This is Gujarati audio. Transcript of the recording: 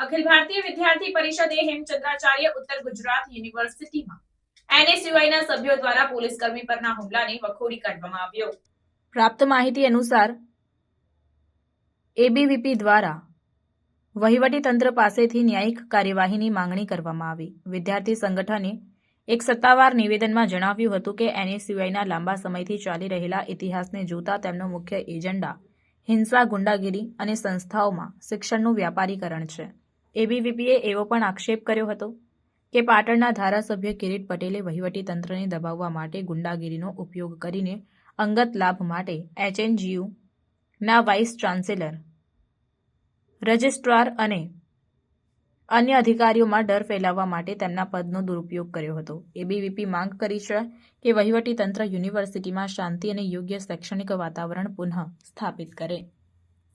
અખિલ ભારતીય વિદ્યાર્થી પરિષદે હેમચંદ્રાચાર્ય ઉત્તર ગુજરાત યુનિવર્સિટીમાં એનએસયુઆઈના સભ્યો દ્વારા પોલીસ કર્મી પરના હુમલાને વખોડી કાઢવામાં આવ્યો. પ્રાપ્ત માહિતી અનુસાર એબીવીપી દ્વારા વહીવટી પાસેથી ન્યાયિક કાર્યવાહીની માંગણી કરવામાં આવી. વિદ્યાર્થી સંગઠને એક સત્તાવાર નિવેદનમાં જણાવ્યું હતું કે એનએસયુઆઈના લાંબા સમયથી ચાલી રહેલા ઇતિહાસને જોતા તેમનો મુખ્ય એજન્ડા હિંસા ગુંડાગીરી અને સંસ્થાઓમાં શિક્ષણનું વ્યાપારીકરણ છે. એબીવીપીએ એવો પણ આક્ષેપ કર્યો હતો કે પાટણના ધારાસભ્ય કિરીટ પટેલે વહીવટી તંત્રને દબાવવા માટે ગુંડાગીરીનો ઉપયોગ કરીને અંગત લાભ માટે એચએનજીયુના વાઇસ ચાન્સેલર, રજિસ્ટ્રાર અને અન્ય અધિકારીઓમાં ડર ફેલાવવા માટે તેમના પદનો દુરુપયોગ કર્યો હતો. એબીવીપી માંગ કરી છે કે વહીવટી તંત્ર યુનિવર્સિટીમાં શાંતિ અને યોગ્ય શૈક્ષણિક વાતાવરણ પુનઃ સ્થાપિત કરે.